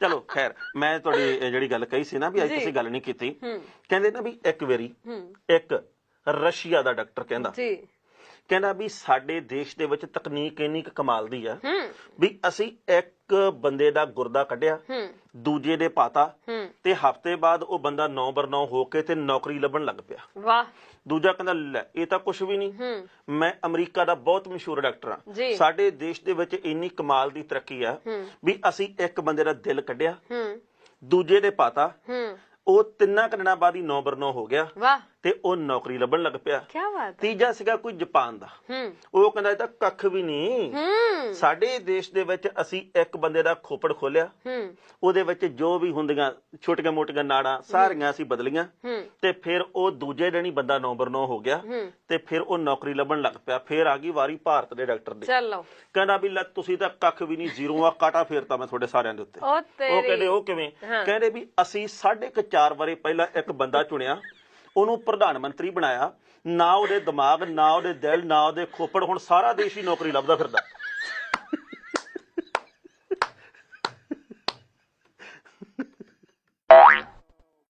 ਚਲੋ ਖੈਰ ਮੈਂ ਤੁਹਾਡੀ ਇਹ ਜਿਹੜੀ ਗੱਲ ਕਹੀ ਸੀ ਨਾ ਵੀ ਅੱਜ। ਤੁਸੀਂ ਗੱਲ ਨਹੀਂ ਕੀਤੀ। ਕਹਿੰਦੇ ਨਾ ਵੀ ਇੱਕ ਵਾਰੀ ਇੱਕ ਰਸ਼ੀਆ ਦਾ ਡਾਕਟਰ ਕਹਿੰਦਾ। ਜੀ। ਕਹਿੰਦਾ ਵੀ ਸਾਡੇ ਦੇਸ਼ ਦੇ ਵਿੱਚ ਤਕਨੀਕ ਇੰਨੀ ਕੁ ਕਮਾਲ ਦੀ ਆ ਵੀ ਅਸੀਂ ਇੱਕ ਬੰਦੇ ਦਾ ਗੁਰਦਾ ਕੱਢਿਆ ਹੂੰ। ਦੂਜੇ ਦੇ ਪਾਤਾ ਤੇ ਹਫ਼ਤੇ ਬਾਅਦ ਉਹ ਬੰਦਾ 9 ਬਰ 9 ਹੋ ਕੇ ਤੇ ਨੌਕਰੀ ਲੱਭਣ ਲੱਗ ਪਿਆ। ਵਾਹ। ਦੂਜਾ ਕਹਿੰਦਾ ਲੈ ਇਹ ਤਾਂ ਕੁਝ ਵੀ ਨਹੀਂ। ਮੈਂ ਅਮਰੀਕਾ ਦਾ ਬਹੁਤ ਮਸ਼ਹੂਰ ਡਾਕਟਰ। ਹਾਂ। ਸਾਡੇ ਦੇਸ਼ ਦੇ ਵਿੱਚ ਇੰਨੀ ਕਮਾਲ ਦੀ ਤਰੱਕੀ ਆ ਵੀ ਅਸੀਂ ਇੱਕ ਬੰਦੇ ਦਾ ਦਿਲ ਕੱਢਿਆ। ਦੂਜੇ ਦੇ ਪਾਤਾ। ਉਹ ਤਿੰਨਾਂ ਕੁ ਦਿਨਾਂ ਬਾਅਦ ਹੀ 9 ਬਰ 9 ਹੋ ਗਿਆ ਵਾਹ। ਤੇ ਉਹ ਨੌਕਰੀ ਲੱਭਣ ਲੱਗ ਪਿਆ। ਕੀ ਬਾਤ ਹੈ। ਤੀਜਾ ਸੀਗਾ ਕੋਈ ਜਾਪਾਨ ਦਾ। ਹੂੰ। ਉਹ ਕਹਿੰਦਾ ਇਹ ਤਾਂ ਕੱਖ ਵੀ ਨਹੀਂ ਹੂੰ। ਸਾਡੇ ਦੇਸ਼ ਦੇ ਵਿੱਚ ਅਸੀਂ ਇੱਕ ਬੰਦੇ ਦਾ ਖੋਪੜ ਖੋਲਿਆ। ਹੂੰ। ਉਹਦੇ ਵਿੱਚ ਜੋ ਵੀ ਹੁੰਦੀਆਂ ਛੋਟੀਆਂ ਮੋਟੀਆਂ ਨਾੜਾਂ ਸਾਰੀਆਂ ਅਸੀਂ ਬਦਲੀਆਂ। ਹੂੰ। ਤੇ ਫਿਰ ਉਹ ਦੂਜੇ ਦਿਨ ਹੀ ਬੰਦਾ ਨੰਬਰ 9 ਹੋ ਗਿਆ। ਹੂੰ। ਤੇ ਫਿਰ ਉਹ ਨੌਕਰੀ ਲੱਭਣ ਲੱਗ ਪਿਆ। ਫਿਰ ਆ ਗਈ ਵਾਰੀ ਭਾਰਤ ਦੇ ਡਾਕਟਰ ਦੀ। ਚਲੋ ਕਹਿੰਦਾ ਵੀ ਲੈ ਤੁਸੀਂ ਤਾਂ ਕੱਖ ਵੀ ਨਹੀਂ ਜ਼ੀਰੋ ਆ ਕਾਟਾ ਫੇਰਤਾ ਮੈਂ ਤੁਹਾਡੇ ਸਾਰਿਆਂ ਦੇ ਉੱਤੇ। ਉਹ ਕਹਿੰਦੇ ਉਹ ਕਿਵੇਂ। ਕਹਿੰਦੇ ਵੀ ਅਸੀਂ ਸਾਢੇ ਕੁ ਚਾਰ ਵਾਰੀ ਪਹਿਲਾਂ ਇੱਕ ਬੰਦਾ ਚੁਣਿਆ, ਉਹਨੂੰ ਪ੍ਰਧਾਨ ਮੰਤਰੀ ਬਣਾਇਆ। ਨਾ ਉਹਦੇ ਦਿਮਾਗ, ਨਾ ਉਹਦੇ ਦਿਲ, ਨਾ ਉਹਦੇ ਖੋਪੜ, ਹੁਣ ਸਾਰਾ ਦੇਸ਼ ਹੀ ਨੌਕਰੀ ਲੱਭਦਾ ਫਿਰਦਾ।